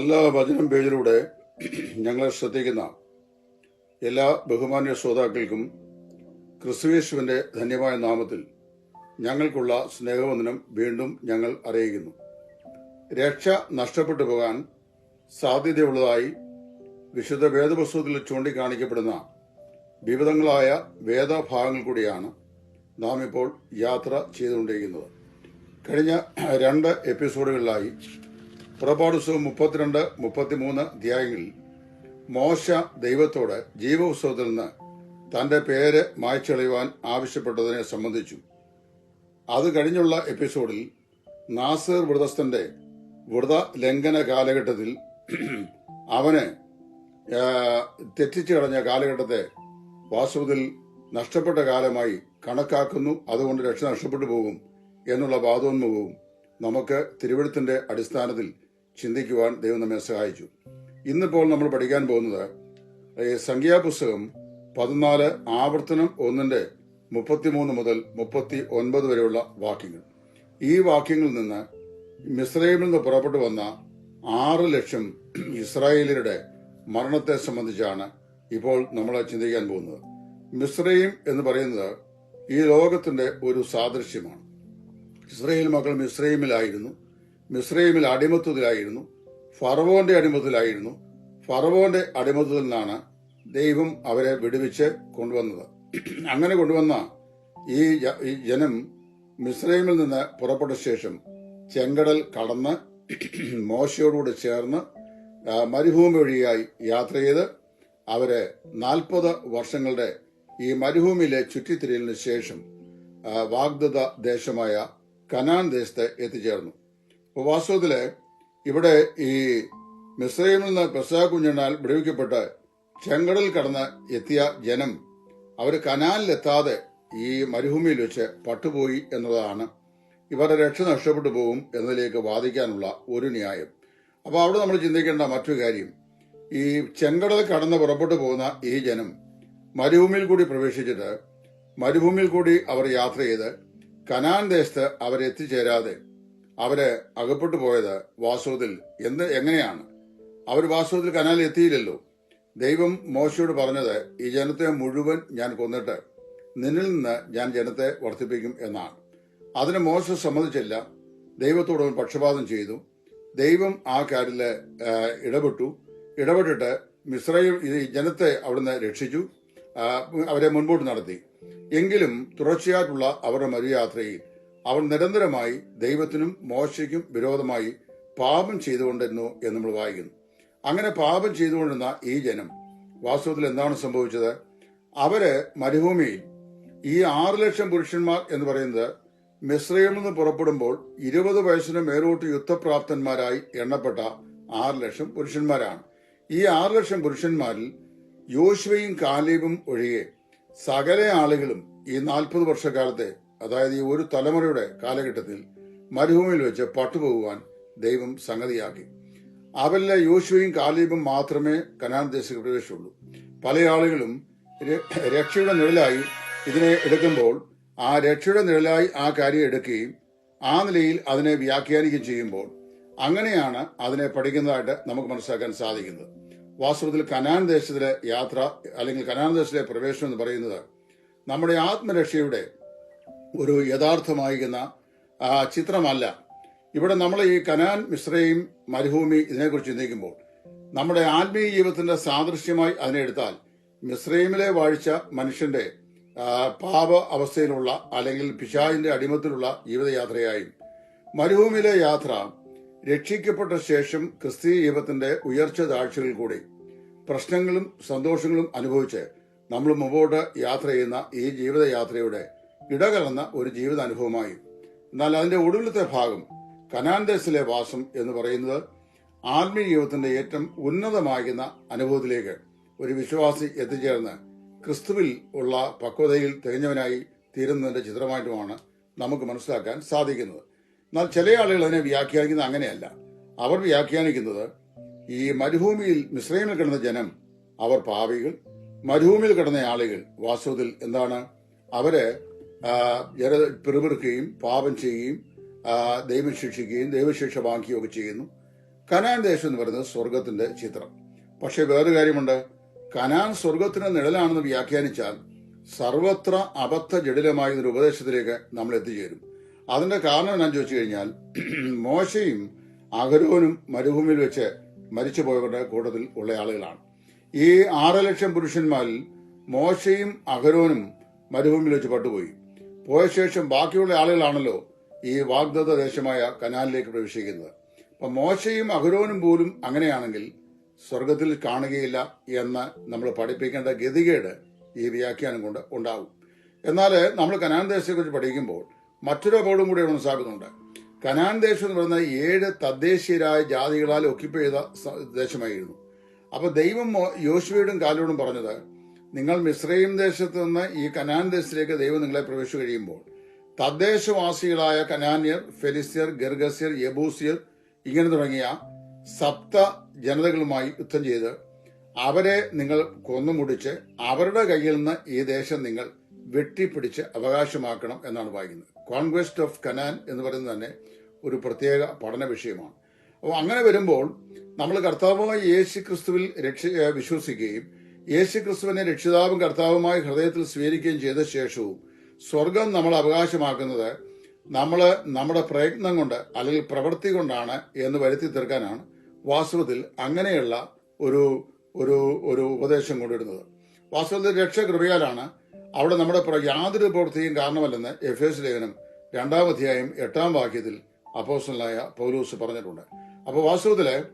നല്ല വചനം പേജിലൂടെ ഞങ്ങളെ ശ്രദ്ധിക്കുന്ന എല്ലാ ബഹുമാന്യ ശ്രോതാക്കൾക്കും ക്രിസ്തുവേശുവിന്റെ ധന്യമായ നാമത്തിൽ ഞങ്ങൾക്കുള്ള സ്നേഹവന്ദനം വീണ്ടും ഞങ്ങൾ അറിയിക്കുന്നു. രക്ഷ നഷ്ടപ്പെട്ടു പോകാൻ സാധ്യതയുള്ളതായി വിശുദ്ധ വേദപുസ്തകത്തിൽ ചൂണ്ടിക്കാണിക്കപ്പെടുന്ന വിവിധങ്ങളായ വേദഭാഗങ്ങൾ കൂടിയാണ് നാം ഇപ്പോൾ യാത്ര ചെയ്തുകൊണ്ടിരിക്കുന്നത്. കഴിഞ്ഞ രണ്ട് എപ്പിസോഡുകളിലായി പുറപ്പാട് പുസ്തകം മുപ്പത്തിരണ്ട് മുപ്പത്തിമൂന്ന് അധ്യായങ്ങളിൽ മോശ ദൈവത്തോട് ജീവോത്സവത്തിൽ നിന്ന് തന്റെ പേര് മായ്ച്ചെളിയുവാൻ ആവശ്യപ്പെട്ടതിനെ സംബന്ധിച്ചു. അത് കഴിഞ്ഞുള്ള എപ്പിസോഡിൽ നാസർ വ്രതസ്ഥന്റെ വ്രത ലംഘന കാലഘട്ടത്തിൽ അവന് തെറ്റിച്ചു കളഞ്ഞ കാലഘട്ടത്തെ വാസ്തവത്തിൽ നഷ്ടപ്പെട്ട കാലമായി കണക്കാക്കുന്നു. അതുകൊണ്ട് രക്ഷ നഷ്ടപ്പെട്ടു പോകും എന്നുള്ള വാദോന്മുഖവും നമുക്ക് തിരുവഴുത്തിന്റെ അടിസ്ഥാനത്തിൽ ചിന്തിക്കുവാൻ ദൈവം നമ്മെ സഹായിച്ചു. ഇന്നിപ്പോൾ നമ്മൾ പഠിക്കാൻ പോകുന്നത് സംഖ്യാപുസ്തകം പതിനാല് ആവർത്തനം ഒന്നിന്റെ മുപ്പത്തിമൂന്ന് മുതൽ മുപ്പത്തി ഒൻപത് വരെയുള്ള വാക്യങ്ങൾ. ഈ വാക്യങ്ങളിൽ നിന്ന് മിസ്രൈമിൽ നിന്ന് പുറപ്പെട്ടു വന്ന ആറ് ലക്ഷം ഇസ്രായേലരുടെ മരണത്തെ സംബന്ധിച്ചാണ് ഇപ്പോൾ നമ്മൾ ചിന്തിക്കാൻ പോകുന്നത്. മിസ്രൈം എന്ന് പറയുന്നത് ഈ ലോകത്തിന്റെ ഒരു സാദൃശ്യമാണ്. ഇസ്രയേൽ മക്കൾ മിസ്രൈമിലായിരുന്നു മിസ്രൈമിൽ അടിമത്തത്തിലായിരുന്നു. ഫറവോന്റെ അടിമത്തത്തിലായിരുന്നു. ഫറവോന്റെ അടിമത്തത്തിൽ നിന്നാണ് ദൈവം അവരെ വിടുവിച്ച് കൊണ്ടുവന്നത്. അങ്ങനെ കൊണ്ടുവന്ന ഈ ജനം മിസ്രൈമിൽ നിന്ന് പുറപ്പെട്ട ശേഷം ചെങ്കടൽ കടന്ന് മോശയോടുകൂടി ചേർന്ന് മരുഭൂമി വഴിയായി യാത്ര ചെയ്ത് അവർ നാൽപ്പത് വർഷങ്ങളുടെ ഈ മരുഭൂമിയിലെ ചുറ്റിത്തിരിയലിന് ശേഷം വാഗ്ദത്ത ദേശമായ കനാൻ ദേശത്ത് എത്തിച്ചേർന്നു. അപ്പോൾ വാസ്തവത്തിൽ ഇവിടെ ഈ മിസ്രൈമിൽ നിന്ന് പെസാ കുഞ്ഞിനാൽ വിടുവിക്കപ്പെട്ട് ചെങ്കടൽ കടന്ന് എത്തിയ ജനം അവർ കനാലിലെത്താതെ ഈ മരുഭൂമിയിൽ വെച്ച് പട്ടുപോയി എന്നതാണ്. ഇവരുടെ രക്ഷ നഷ്ടപ്പെട്ടു പോകും എന്നതിലേക്ക് വാദിക്കാനുള്ള ഒരു ന്യായം. അപ്പോൾ അവിടെ നമ്മൾ ചിന്തിക്കേണ്ട മറ്റൊരു കാര്യം. ഈ ചെങ്കടൽ കടന്ന് പുറപ്പെട്ടു പോകുന്ന ഈ ജനം മരുഭൂമിയിൽ കൂടി പ്രവേശിച്ചിട്ട് മരുഭൂമിയിൽ കൂടി അവർ യാത്ര ചെയ്ത് കനാൻ ദേശത്ത് അവരെത്തിച്ചേരാതെ അവർ അകപ്പെട്ടു പോയത് വാസ്തവത്തിൽ എന്ത് എങ്ങനെയാണ്? അവർ വാസ്തവത്തിൽ കനാലിൽ എത്തിയില്ലല്ലോ. ദൈവം മോശയോട് പറഞ്ഞത് ഈ ജനത്തെ മുഴുവൻ ഞാൻ കൊന്നിട്ട് നിന്നിൽ നിന്ന് ഞാൻ ജനത്തെ വർദ്ധിപ്പിക്കും എന്നാണ്. അതിന് മോശ സമ്മതിച്ചില്ല. ദൈവത്തോട് അവൻ പക്ഷപാതം ചെയ്തു. ദൈവം ആ കാര്യത്തിൽ ഇടപെട്ടു. ഇടപെട്ടിട്ട് മിശ്രയും ജനത്തെ അവിടുന്ന് രക്ഷിച്ചു. അവരെ മുൻപോട്ട് നടത്തി. എങ്കിലും തുടർച്ചയായിട്ടുള്ള അവരുടെ മരുയാത്രയിൽ അവർ നിരന്തരമായി ദൈവത്തിനും മോശയ്ക്കും വിരോധമായി പാപം ചെയ്തുകൊണ്ടിരുന്നു എന്ന് നമ്മൾ വായിക്കുന്നു. അങ്ങനെ പാപം ചെയ്തുകൊണ്ടിരുന്ന ഈ ജനം വാസ്തവത്തിൽ എന്താണ് സംഭവിച്ചത്? അവർ മരുഭൂമിയിൽ ഈ ആറ് ലക്ഷം പുരുഷന്മാർ എന്ന് പറയുന്നത് മിശ്രയിൽ നിന്ന് പുറപ്പെടുമ്പോൾ ഇരുപത് വയസ്സിന് മേലോട്ട് യുദ്ധപ്രാപ്തന്മാരായി എണ്ണപ്പെട്ട ആറ് ലക്ഷം പുരുഷന്മാരാണ്. ഈ ആറ് ലക്ഷം പുരുഷന്മാരിൽ യോശുവയും കാലീബും ഒഴികെ സകല ആളുകളും ഈ നാൽപ്പത് വർഷക്കാലത്തെ അതായത് ഈ ഒരു തലമുറയുടെ കാലഘട്ടത്തിൽ മരുഭൂമിയിൽ വെച്ച് പട്ടുപോകുവാൻ ദൈവം സംഗതിയാക്കി. അവരിലെ യോശുവയും കാലീബും മാത്രമേ കനാൻ ദേശത്ത് പ്രവേശിച്ചുള്ളൂ. പല ആളുകളും രക്ഷയുടെ നിഴലായി ഇതിനെ എടുക്കുമ്പോൾ ആ രക്ഷയുടെ നിഴലായി ആ കാര്യം എടുക്കുകയും ആ നിലയിൽ അതിനെ വ്യാഖ്യാനിക്കുകയും ചെയ്യുമ്പോൾ അങ്ങനെയാണ് അതിനെ പഠിക്കുന്നതായിട്ട് നമുക്ക് മനസ്സിലാക്കാൻ സാധിക്കുന്നത്. വാസ്തവത്തിൽ കനാൻ ദേശത്തിലെ യാത്ര അല്ലെങ്കിൽ കനാൻ ദേശത്തിലെ പ്രവേശനം എന്ന് പറയുന്നത് നമ്മുടെ ആത്മരക്ഷയുടെ ഒരു യഥാർത്ഥമായിരിക്കുന്ന ആ, ചിത്രമല്ല. ഇവിടെ നമ്മൾ ഈ കനാൻ മിശ്രയും മരുഭൂമി ഇതിനെക്കുറിച്ച് ചിന്തിക്കുമ്പോൾ നമ്മുടെ ആത്മീയ ജീവിതത്തിന്റെ സാദൃശ്യമായി അതിനെ എടുത്താൽ മിശ്രൈമിലെ വാഴ്ച മനുഷ്യന്റെ പാപ അവസ്ഥയിലുള്ള അല്ലെങ്കിൽ പിശാചിന്റെ അടിമത്തിലുള്ള ജീവിതയാത്രയായും. മരുഭൂമിയിലെ യാത്ര രക്ഷിക്കപ്പെട്ട ശേഷം ക്രിസ്തീയ ജീവിതത്തിന്റെ ഉയർച്ച താഴ്ചകളിൽ കൂടി പ്രശ്നങ്ങളും സന്തോഷങ്ങളും അനുഭവിച്ച് നമ്മൾ മുമ്പോട്ട് യാത്ര ചെയ്യുന്ന ഈ ജീവിതയാത്രയുടെ ഇടകലർന്ന ഒരു ജീവിതാനുഭവമായി. എന്നാൽ അതിന്റെ ഒടുവിലത്തെ ഭാഗം കനാൻ വാസം എന്ന് പറയുന്നത് ആത്മീയ ജീവിതത്തിന്റെ ഏറ്റവും ഉന്നതമാകുന്ന അനുഭവത്തിലേക്ക് ഒരു വിശ്വാസി എത്തിച്ചേർന്ന് ക്രിസ്തുവിൽ ഉള്ള പക്വതയിൽ തികഞ്ഞവനായി തീരുന്നതിന്റെ ചിത്രമായിട്ടുമാണ് നമുക്ക് മനസ്സിലാക്കാൻ സാധിക്കുന്നത്. എന്നാൽ ചില ആളുകൾ അതിനെ വ്യാഖ്യാനിക്കുന്നത് അങ്ങനെയല്ല. അവർ വ്യാഖ്യാനിക്കുന്നത് ഈ മരുഭൂമിയിൽ മിശ്രയിൽ കിടന്ന ജനം അവർ പാവികൾ മരുഭൂമിയിൽ കിടന്ന ആളുകൾ വാസ്തവത്തിൽ എന്താണ്? അവർ ജന പിറുപിറുക്കുകയും പാപം ചെയ്യുകയും ദൈവം ശിക്ഷിക്കുകയും ദൈവശിക്ഷ വാങ്ങിക്കുകയും ഒക്കെ ചെയ്യുന്നു. കനാൻ ദേശം എന്ന് പറയുന്നത് സ്വർഗത്തിന്റെ ചിത്രം. പക്ഷെ വേറൊരു കാര്യമുണ്ട്. കനാൻ സ്വർഗത്തിന്റെ നിഴലാണെന്ന് വ്യാഖ്യാനിച്ചാൽ സർവത്ര അബദ്ധ ജടിലമായ ഒരു ഉപദേശത്തിലേക്ക് നമ്മൾ എത്തിച്ചേരും. അതിന്റെ കാരണം എന്നാന്ന് ചോദിച്ചു കഴിഞ്ഞാൽ മോശയും അഗരോനും മരുഭൂമിയിൽ വെച്ച് മരിച്ചു പോയവരുടെ കൂട്ടത്തിൽ ഉള്ള ആളുകളാണ്. ഈ ആറ് ലക്ഷം പുരുഷന്മാരിൽ മോശയും അഗരോനും മരുഭൂമിയിൽ വെച്ച് പട്ടുപോയി. പോയ ശേഷം ബാക്കിയുള്ള ആളുകളാണല്ലോ ഈ വാഗ്ദത്ത ദേശമായ കനാലിലേക്ക് പ്രവേശിക്കുന്നത്. അപ്പൊ മോശയും അഹുരോനും പോലും അങ്ങനെയാണെങ്കിൽ സ്വർഗത്തിൽ കാണുകയില്ല എന്ന് നമ്മൾ പഠിപ്പിക്കേണ്ട ഗതികേട് ഈ വ്യാഖ്യാനം കൊണ്ട് ഉണ്ടാവും. എന്നാൽ നമ്മൾ കനാൻ ദേശത്തെക്കുറിച്ച് പഠിക്കുമ്പോൾ മറ്റൊരു അപകടം കൂടി മനസ്സിലാക്കുന്നുണ്ട് കനാൻ ദേശം എന്ന് പറയുന്ന ഏഴ് തദ്ദേശീയരായ ജാതികളാൽ ഒക്കിപ്പ് ദേശമായിരുന്നു. അപ്പൊ ദൈവം യോശുവയോടും കാലോടും പറഞ്ഞത് നിങ്ങൾ മിശ്രയും ദേശത്ത് നിന്ന് ഈ കനാൻ ദേശത്തിലേക്ക് ദൈവം നിങ്ങളെ പ്രവേശിച്ചു കഴിയുമ്പോൾ തദ്ദേശവാസികളായ കനാന്യർ ഫെലിസ്യർ ഗർഗസ്യർ യബൂസിയർ ഇങ്ങനെ തുടങ്ങിയ സപ്ത ജനതകളുമായി യുദ്ധം ചെയ്ത് അവരെ നിങ്ങൾ കൊന്നുമുടിച്ച് അവരുടെ കയ്യിൽ നിന്ന് ഈ ദേശം നിങ്ങൾ വെട്ടിപ്പിടിച്ച് അവകാശമാക്കണം എന്നാണ് വായിക്കുന്നത്. കോൺക്വസ്റ്റ് ഓഫ് കനാൻ എന്ന് പറയുന്നത് തന്നെ ഒരു പ്രത്യേക പഠന വിഷയമാണ്. അപ്പോൾ അങ്ങനെ വരുമ്പോൾ നമ്മൾ കർത്താവായ യേശു ക്രിസ്തുവിൽ രക്ഷ വിശ്വസിക്കുകയും യേശു ക്രിസ്തുവിനെ രക്ഷിതാവും കർത്താവുമായി ഹൃദയത്തിൽ സ്വീകരിക്കുകയും ചെയ്ത ശേഷവും സ്വർഗം നമ്മൾ അവകാശമാക്കുന്നത് നമ്മൾ നമ്മുടെ പ്രയത്നം കൊണ്ട് അല്ലെങ്കിൽ പ്രവൃത്തി കൊണ്ടാണ് എന്ന് വരുത്തി തീർക്കാനാണ് വാസ്തവത്തിൽ അങ്ങനെയുള്ള ഒരു ഒരു ഒരു ഉപദേശം കൊണ്ടിടുന്നത്. വാസ്തവത്തിൽ രക്ഷ കൃപയാലാണ് അവിടെ നമ്മുടെ യാതൊരു പ്രവൃത്തിയും കാരണമല്ലെന്ന് എഫ് എസ് ലേഖനം രണ്ടാം അധ്യായം എട്ടാം വാക്യത്തിൽ അപ്പോസ്റ്റലായ പൗലൂസ് പറഞ്ഞിട്ടുണ്ട്. അപ്പോൾ വാസ്തവത്തിൽ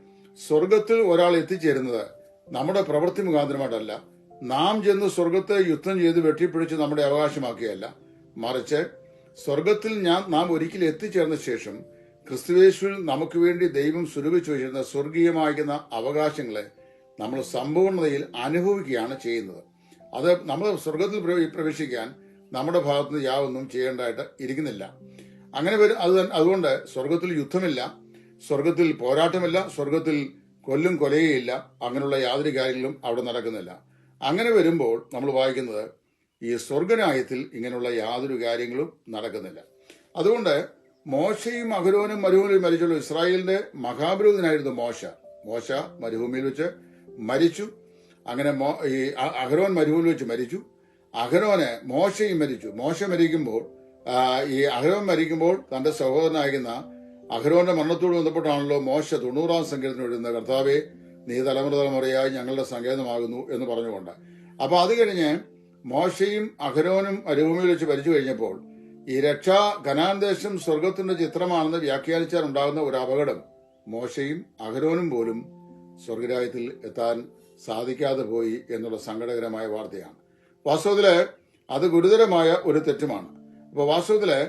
സ്വർഗത്തിൽ ഒരാൾ എത്തിച്ചേരുന്നത് നമ്മുടെ പ്രവൃത്തി മുഖാന്തരമായിട്ടല്ല. നാം ചെന്ന് സ്വർഗത്തെ യുദ്ധം ചെയ്ത് വെട്ടിപ്പിടിച്ച് നമ്മുടെ അവകാശമാക്കുകയല്ല. മറിച്ച് സ്വർഗത്തിൽ ഞാൻ നാം ഒരിക്കൽ എത്തിച്ചേർന്ന ശേഷം ക്രിസ്തുവേശുവിൽ നമുക്ക് വേണ്ടി ദൈവം സ്വരൂപിച്ചു വെച്ചിരുന്ന സ്വർഗീയമായിരിക്കുന്ന അവകാശങ്ങളെ നമ്മൾ സമ്പൂർണതയിൽ അനുഭവിക്കുകയാണ് ചെയ്യുന്നത്. അത് നമ്മൾ സ്വർഗത്തിൽ പ്രവേശിക്കാൻ നമ്മുടെ ഭാഗത്ത് നിന്ന് യാതൊന്നും ചെയ്യേണ്ടതായിട്ട് ഇരിക്കുന്നില്ല. അങ്ങനെ വരും അത് അതുകൊണ്ട് സ്വർഗത്തിൽ യുദ്ധമില്ല സ്വർഗത്തിൽ പോരാട്ടമില്ല സ്വർഗത്തിൽ കൊല്ലും കൊലയുമില്ല അങ്ങനെയുള്ള യാതൊരു കാര്യങ്ങളും അവിടെ നടക്കുന്നില്ല. അങ്ങനെ വരുമ്പോൾ നമ്മൾ വായിക്കുന്നത് ഈ സ്വർഗരായത്തിൽ ഇങ്ങനെയുള്ള യാതൊരു കാര്യങ്ങളും നടക്കുന്നില്ല. അതുകൊണ്ട് മോശയും അഹരോനും മരുഭൂമിയിൽ മരിച്ചുള്ള ഇസ്രായേലിന്റെ മഹാപുരോഹിതനായിരുന്നു മോശ. മോശ മരുഭൂമിയിൽ വെച്ച് മരിച്ചു. അങ്ങനെ ഈ അഹരോൻ മരുഭൂമിയിൽ വെച്ച് മരിച്ചു. അഹരോന് മോശയും മരിച്ചു. മോശ മരിക്കുമ്പോൾ ഈ അഹരോൻ മരിക്കുമ്പോൾ തന്റെ സഹോദരനായിരുന്ന അഹരോന്റെ മരണത്തോട് ബന്ധപ്പെട്ടാണല്ലോ മോശ തൊണ്ണൂറാം സങ്കേതത്തിന് എഴുതുന്ന കർത്താവെ നീ തലമുറ തലമുറയായി ഞങ്ങളുടെ സങ്കേതമാകുന്നു എന്ന് പറഞ്ഞുകൊണ്ട്. അപ്പൊ അത് കഴിഞ്ഞ് മോശയും അഹരോനും മരുഭൂമിയിൽ വെച്ച് ഭരിച്ചു കഴിഞ്ഞപ്പോൾ ഈ രക്ഷാ ഖനാന്തേശം സ്വർഗത്തിന്റെ ചിത്രമാണെന്ന് വ്യാഖ്യാനിച്ചാൽ ഉണ്ടാകുന്ന ഒരു അപകടം മോശയും അഹരോനും പോലും സ്വർഗരാജ്യത്തിൽ എത്താൻ സാധിക്കാതെ പോയി എന്നുള്ള സങ്കടകരമായ വാർത്തയാണ്. വാസ്തവത്തിൽ അത് ഗുരുതരമായ ഒരു തെറ്റുമാണ്. അപ്പൊ വാസ്തവത്തിൽ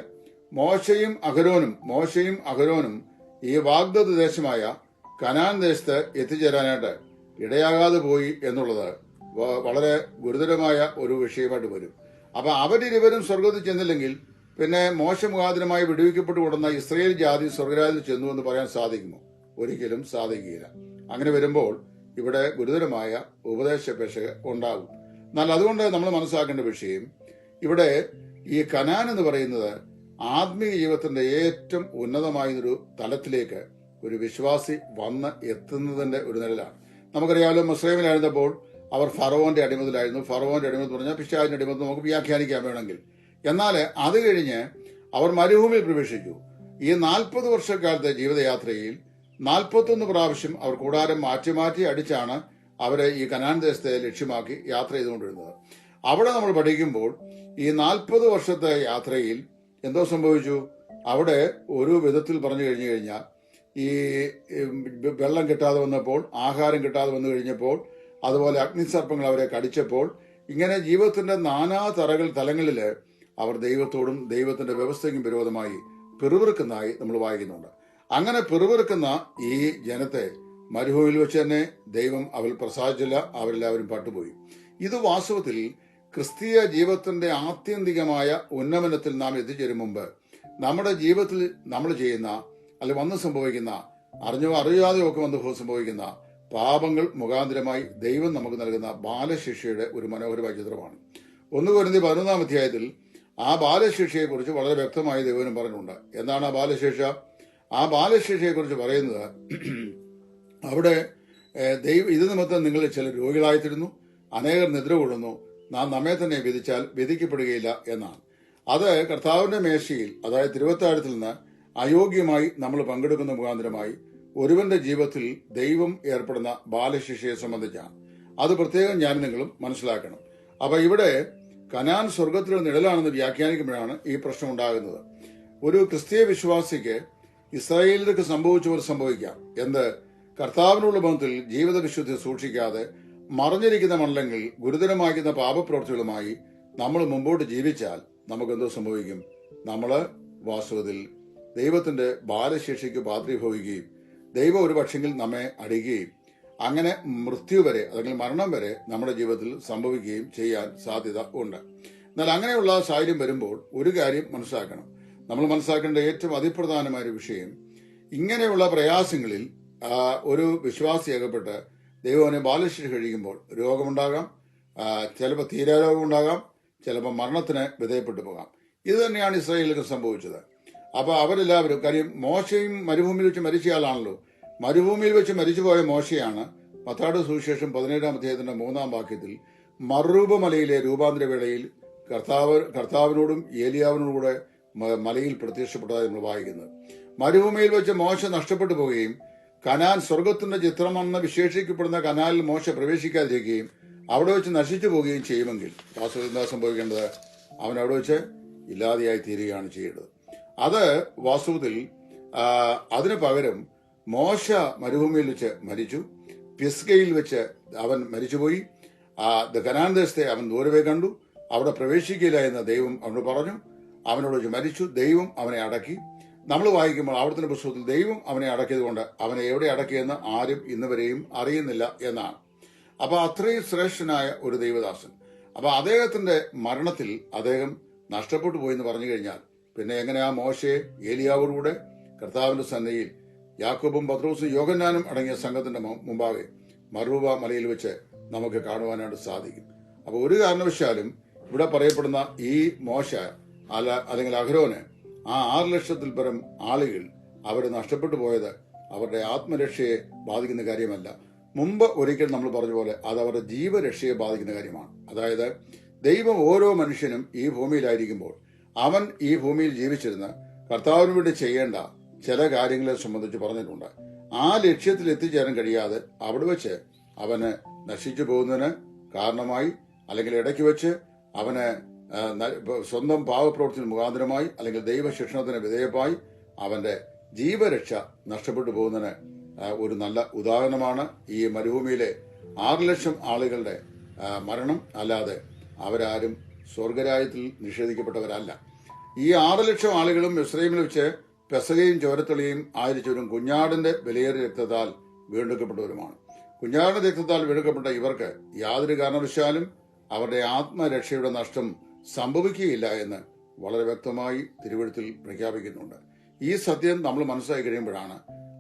മോശയും അഹരോനും മോശയും അഹരോനും ഈ വാഗ്ദത്ത ദേശമായ കനാൻ ദേശത്ത് എത്തിച്ചേരാനായിട്ട് ഇടയാകാതെ പോയി എന്നുള്ളത് വളരെ ഗുരുതരമായ ഒരു വിഷയമായിട്ട് വരും. അപ്പൊ അവരിരുവരും സ്വർഗത്തിൽ ചെന്നില്ലെങ്കിൽ പിന്നെ മോശമുഖാതിരമായി വിടുവിക്കപ്പെട്ടു കൊടുന്ന ഇസ്രയേൽ ജാതി സ്വർഗരാജിൽ ചെന്നു എന്ന് പറയാൻ സാധിക്കുമോ? ഒരിക്കലും സാധിക്കുകയില്ല. അങ്ങനെ വരുമ്പോൾ ഇവിടെ ഗുരുതരമായ ഉപദേശ പേശക ഉണ്ടാകും. എന്നാൽ അതുകൊണ്ട് നമ്മൾ മനസ്സിലാക്കേണ്ട വിഷയം ഇവിടെ ഈ കനാൻ എന്ന് പറയുന്നത് ആത്മീയ ജീവിതത്തിന്റെ ഏറ്റവും ഉന്നതമായ ഒരു തലത്തിലേക്ക് ഒരു വിശ്വാസി വന്ന് എത്തുന്നതിന്റെ ഒരു നിലയിലാണ് നമുക്കറിയാമല്ലോ മുസ്ലിമിലായിരുന്നപ്പോൾ അവർ ഫറവോന്റെ അടിമതിലായിരുന്നു. ഫറവോന്റെ അടിമത്ത് പറഞ്ഞാൽ പിശാചിന്റെ അടിമത്ത് നമുക്ക് വ്യാഖ്യാനിക്കാൻ വേണമെങ്കിൽ. എന്നാൽ അത് കഴിഞ്ഞ് അവർ മരുഭൂമിയിൽ പ്രവേശിച്ചു. ഈ നാൽപ്പത് വർഷക്കാലത്തെ ജീവിതയാത്രയിൽ നാൽപ്പത്തൊന്ന് പ്രാവശ്യം അവർ കൂടാരം മാറ്റി മാറ്റി അടിച്ചാണ് അവരെ ഈ കനാൻ ദേശത്തെ ലക്ഷ്യമാക്കി യാത്ര ചെയ്തുകൊണ്ടിരുന്നത്. അവിടെ നമ്മൾ പഠിക്കുമ്പോൾ ഈ നാൽപ്പത് വർഷത്തെ യാത്രയിൽ എന്തോ സംഭവിച്ചു. അവിടെ ഒരു വിധത്തിൽ പറഞ്ഞു കഴിഞ്ഞു കഴിഞ്ഞാൽ ഈ വെള്ളം കിട്ടാതെ വന്നപ്പോൾ ആഹാരം കിട്ടാതെ വന്നു കഴിഞ്ഞപ്പോൾ അതുപോലെ അഗ്നിസർപ്പങ്ങൾ അവരെ കടിച്ചപ്പോൾ ഇങ്ങനെ ജീവിതത്തിന്റെ നാനാ തറകൾ തലങ്ങളിൽ അവർ ദൈവത്തോടും ദൈവത്തിന്റെ വ്യവസ്ഥയ്ക്കും വിരോധമായി പിറുവിറുക്കുന്നതായി നമ്മൾ വായിക്കുന്നുണ്ട്. അങ്ങനെ പിറുവിറുക്കുന്ന ഈ ജനത്തെ മരുഭൂമിയിൽ വെച്ച് തന്നെ ദൈവം അവൽ പ്രസാദിച്ചില്ല അവരെല്ലാവരും പട്ടുപോയി. ഇത് വാസ്തവത്തിൽ ക്രിസ്തീയ ജീവിതത്തിന്റെ ആത്യന്തികമായ ഉന്നമനത്തിൽ നാം എത്തിച്ചേരും മുമ്പ് നമ്മുടെ ജീവിതത്തിൽ നമ്മൾ ചെയ്യുന്ന അല്ലെ വന്ന് സംഭവിക്കുന്ന അറിഞ്ഞോ അറിയാതെയോ ഒക്കെ വന്ന് സംഭവിക്കുന്ന പാപങ്ങൾ മുഖാന്തരമായി ദൈവം നമുക്ക് നൽകുന്ന ബാലശിക്ഷയുടെ ഒരു മനോഹരമായ ചിത്രമാണ്. ഒന്ന് കുരുന്തി പതിനൊന്നാം അധ്യായത്തിൽ ആ ബാലശിക്ഷയെക്കുറിച്ച് വളരെ വ്യക്തമായി ദൈവനും പറഞ്ഞിട്ടുണ്ട്. എന്താണ് ആ ബാലശിക്ഷ? ആ ബാലശിക്ഷയെക്കുറിച്ച് പറയുന്നത് അവിടെ ദൈവം ഇത് നിമിത്തം നിങ്ങളിൽ ചില രോഗികളായിത്തീരുന്നു അനേകർ നിദ്ര കൊള്ളുന്നു നാം നമ്മെ തന്നെ വിധിച്ചാൽ വിധിക്കപ്പെടുകയില്ല എന്നാണ്. അത് കർത്താവിന്റെ മേശയിൽ അതായത് തിരുവത്താഴത്തിൽ നിന്ന് അയോഗ്യമായി നമ്മൾ പങ്കെടുക്കുന്ന മുഖാന്തരമായി ഒരുവന്റെ ജീവിതത്തിൽ ദൈവം ഏർപ്പെടുന്ന ബാലശിക്ഷയെ സംബന്ധിച്ചാണ്. അത് പ്രത്യേകം ഞാൻ നിങ്ങളും മനസ്സിലാക്കണം. അപ്പൊ ഇവിടെ കനാൻ സ്വർഗത്തിലെ നിഴലാണെന്ന് വ്യാഖ്യാനിക്കുമ്പോഴാണ് ഈ പ്രശ്നം ഉണ്ടാകുന്നത്. ഒരു ക്രിസ്തീയ വിശ്വാസിക്ക് ഇസ്രായേലിലേക്ക് സംഭവിച്ചവർ സംഭവിക്കാം. എന്ത്? കർത്താവിനുള്ള ബന്ധത്തിൽ ജീവിത വിശുദ്ധി സൂക്ഷിക്കാതെ മറഞ്ഞിരിക്കുന്ന മണ്ഡലങ്ങളിൽ ഗുരുതരമാക്കുന്ന പാപപ്രവർത്തികളുമായി നമ്മൾ മുമ്പോട്ട് ജീവിച്ചാൽ നമുക്കെന്തോ സംഭവിക്കും. നമ്മൾ വാസ്തവത്തിൽ ദൈവത്തിന്റെ ബാലശേഷിക്ക് പാത്രീഭവിക്കുകയും ദൈവം ഒരു പക്ഷെങ്കിൽ നമ്മെ അടിക്കുകയും അങ്ങനെ മൃത്യു വരെ അല്ലെങ്കിൽ മരണം വരെ നമ്മുടെ ജീവിതത്തിൽ സംഭവിക്കുകയും ചെയ്യാൻ സാധ്യത ഉണ്ട്. എന്നാൽ അങ്ങനെയുള്ള സാഹചര്യം വരുമ്പോൾ ഒരു കാര്യം മനസ്സിലാക്കണം. നമ്മൾ മനസ്സിലാക്കേണ്ട ഏറ്റവും അതിപ്രധാനമായ ഒരു വിഷയം ഇങ്ങനെയുള്ള പ്രയാസങ്ങളിൽ ഒരു വിശ്വാസി ദൈവനെ ബാലശിക്ഷ കഴിയുമ്പോൾ രോഗമുണ്ടാകാം. ചിലപ്പോൾ തീരാരോഗം ഉണ്ടാകാം ചിലപ്പോൾ മരണത്തിന് വിധേയപ്പെട്ടു പോകാം. ഇത് തന്നെയാണ് ഇസ്രായേലിൽ സംഭവിച്ചത്. അപ്പോൾ അവരെല്ലാവരും കാര്യം മോശയും മരുഭൂമിയിൽ വെച്ച് മരിച്ചയാളാണല്ലോ മരുഭൂമിയിൽ വെച്ച് മരിച്ചുപോയ മോശയാണ് മത്താട് സുവിശേഷം പതിനേഴാം അധ്യായത്തിന്റെ മൂന്നാം വാക്യത്തിൽ മറുരൂപമലയിലെ രൂപാന്തര വേളയിൽ കർത്താവ് കർത്താവിനോടും ഏലിയാവിനോടും കൂടെ മലയിൽ പ്രത്യക്ഷപ്പെട്ടതായി നമ്മൾ വായിക്കുന്നത് മരുഭൂമിയിൽ വെച്ച് മോശ നഷ്ടപ്പെട്ടു പോവുകയും കനാൻ സ്വർഗത്തിന്റെ ചിത്രമെന്ന് വിശേഷിക്കപ്പെടുന്ന കനാലിൽ മോശ പ്രവേശിക്കാതിരിക്കുകയും അവിടെ വെച്ച് നശിച്ചു പോവുകയും ചെയ്യുമെങ്കിൽ വാസ്തവത്തിൽ എന്താ സംഭവിക്കേണ്ടത്? അവൻ അവിടെ വെച്ച് ഇല്ലാതെയായി തീരുകയാണ് ചെയ്യേണ്ടത്. അത് വാസ്തവത്തിൽ അതിന് പകരം മോശ മരുഭൂമിയിൽ വെച്ച് മരിച്ചു. പിസ്കയിൽ വെച്ച് അവൻ മരിച്ചുപോയി. കനാൻ ദേശത്തെ അവൻ ദൂരവേ കണ്ടു. അവിടെ പ്രവേശിക്കില്ല എന്ന് ദൈവം അവനോട് പറഞ്ഞു. അവനോട് മരിച്ചു. ദൈവം അവനെ അടക്കി. നമ്മൾ വായിക്കുമ്പോൾ ആവർത്തന പുസ്തകത്തിൽ ദൈവം അവനെ അടക്കിയതുകൊണ്ട് അവനെ എവിടെ അടക്കിയെന്ന് ആരും ഇന്ന് വരെയും അറിയുന്നില്ല എന്നാണ്. അപ്പോൾ അത്രയും ശ്രേഷ്ഠനായ ഒരു ദൈവദാസൻ. അപ്പോൾ അദ്ദേഹത്തിന്റെ മരണത്തിൽ അദ്ദേഹം നഷ്ടപ്പെട്ടു പോയി എന്ന് പറഞ്ഞു കഴിഞ്ഞാൽ പിന്നെ എങ്ങനെ ആ മോശയെ ഏലിയാവോടുകൂടെ കർത്താവിന്റെ സന്നയിൽ യാക്കോബും പത്രോസും യോഗന്നാനും അടങ്ങിയ സംഘത്തിന്റെ മുമ്പാകെ മറൂബ മലയിൽ വെച്ച് നമുക്ക് കാണുവാനായിട്ട് സാധിക്കും. അപ്പോൾ ഒരു കാരണവശാലും ഇവിടെ പറയപ്പെടുന്ന ഈ മോശ അല്ല അല്ലെങ്കിൽ അഹ്രോന് ആ ആറ് ലക്ഷത്തിൽ പരം ആളുകൾ അവർ നഷ്ടപ്പെട്ടു പോയത് അവരുടെ ആത്മരക്ഷയെ ബാധിക്കുന്ന കാര്യമല്ല. മുമ്പ് ഒരിക്കൽ നമ്മൾ പറഞ്ഞ പോലെ അത് അവരുടെ ജീവരക്ഷയെ ബാധിക്കുന്ന കാര്യമാണ്. അതായത് ദൈവം ഓരോ മനുഷ്യനും ഈ ഭൂമിയിലായിരിക്കുമ്പോൾ അവൻ ഈ ഭൂമിയിൽ ജീവിച്ചിരുന്ന് കർത്താവിന് വേണ്ടി ചെയ്യേണ്ട ചില കാര്യങ്ങളെ സംബന്ധിച്ച് പറഞ്ഞിട്ടുണ്ട്. ആ ലക്ഷ്യത്തിൽ എത്തിച്ചേരാൻ കഴിയാതെ അവിടെ വെച്ച് അവന് നശിച്ചു പോകുന്നതിന് കാരണമായി അല്ലെങ്കിൽ ഇടയ്ക്ക് വെച്ച് അവന് സ്വന്തം പാവപ്രവർത്തന മുഖാന്തരമായി അല്ലെങ്കിൽ ദൈവശിക്ഷണത്തിന് വിധേയമായി അവന്റെ ജീവരക്ഷ നഷ്ടപ്പെട്ടു പോകുന്നതിന് ഒരു നല്ല ഉദാഹരണമാണ് ഈ മരുഭൂമിയിലെ ആറ് ലക്ഷം ആളുകളുടെ മരണം. അല്ലാതെ അവരാരും സ്വർഗരായത്തിൽ നിഷേധിക്കപ്പെട്ടവരല്ല. ഈ ആറ് ലക്ഷം ആളുകളും ഇസ്രൈമിൽ വെച്ച് പെസകയും ചോരത്തളിയും ആയിരിച്ചവരും കുഞ്ഞാടിന്റെ വിലയേറിയ രക്തത്താൽ വീണ്ടെടുക്കപ്പെട്ടവരുമാണ്. കുഞ്ഞാടിന്റെ രക്തത്താൽ വീണ്ടെടുക്കപ്പെട്ട ഇവർക്ക് യാതൊരു കാരണവശാലും അവരുടെ ആത്മരക്ഷയുടെ നഷ്ടം സംഭവിക്കുകയില്ല എന്ന് വളരെ വ്യക്തമായി തിരുവഴുത്തിൽ പ്രഖ്യാപിക്കുന്നുണ്ട്. ഈ സത്യം നമ്മൾ മനസ്സിലാക്കി കഴിയുമ്പോഴാണ്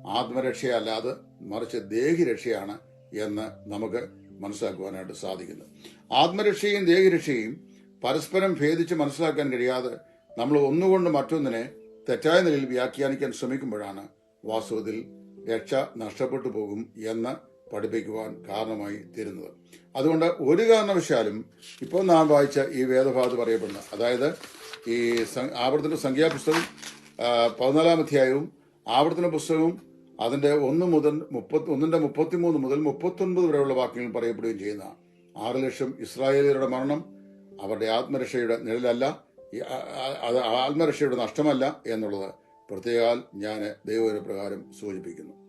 ആത്മരക്ഷയല്ലാതെ മറിച്ച് ദേഹിരക്ഷയാണ് എന്ന് നമുക്ക് മനസ്സിലാക്കുവാനായിട്ട് സാധിക്കുന്നത്. ആത്മരക്ഷയും ദേഹിരക്ഷയും പരസ്പരം ഭേദിച്ച് മനസ്സിലാക്കാൻ കഴിയാതെ നമ്മൾ ഒന്നുകൊണ്ട് മറ്റൊന്നിനെ തെറ്റായ നിലയിൽ വ്യാഖ്യാനിക്കാൻ ശ്രമിക്കുമ്പോഴാണ് വാസ്തവത്തിൽ രക്ഷ നഷ്ടപ്പെട്ടു പോകും എന്ന് പഠിപ്പിക്കുവാൻ കാരണമായി തീരുന്നത്. അതുകൊണ്ട് ഒരു കാരണവശാലും ഇപ്പോൾ നാം വായിച്ച ഈ വേദഭാഗത്ത് പറയപ്പെടുന്ന അതായത് ഈ ആവർത്തന സംഖ്യാപുസ്തകം പതിനാലാം അധ്യായവും ആവർത്തന പുസ്തകവും അതിന്റെ ഒന്ന് മുതൽ മുപ്പത്തി ഒന്നിന്റെ മുപ്പത്തിമൂന്ന് മുതൽ മുപ്പത്തൊൻപത് വരെയുള്ള വാക്യങ്ങൾ പറയപ്പെടുകയും ചെയ്യുന്ന ആറ് ലക്ഷം ഇസ്രായേലിയരുടെ മരണം അവരുടെ ആത്മരക്ഷയുടെ നിഴലല്ല അത് ആത്മരക്ഷയുടെ നഷ്ടമല്ല എന്നുള്ളത് പ്രത്യേകാൽ ഞാൻ ദൈവപ്രകാരം സൂചിപ്പിക്കുന്നു.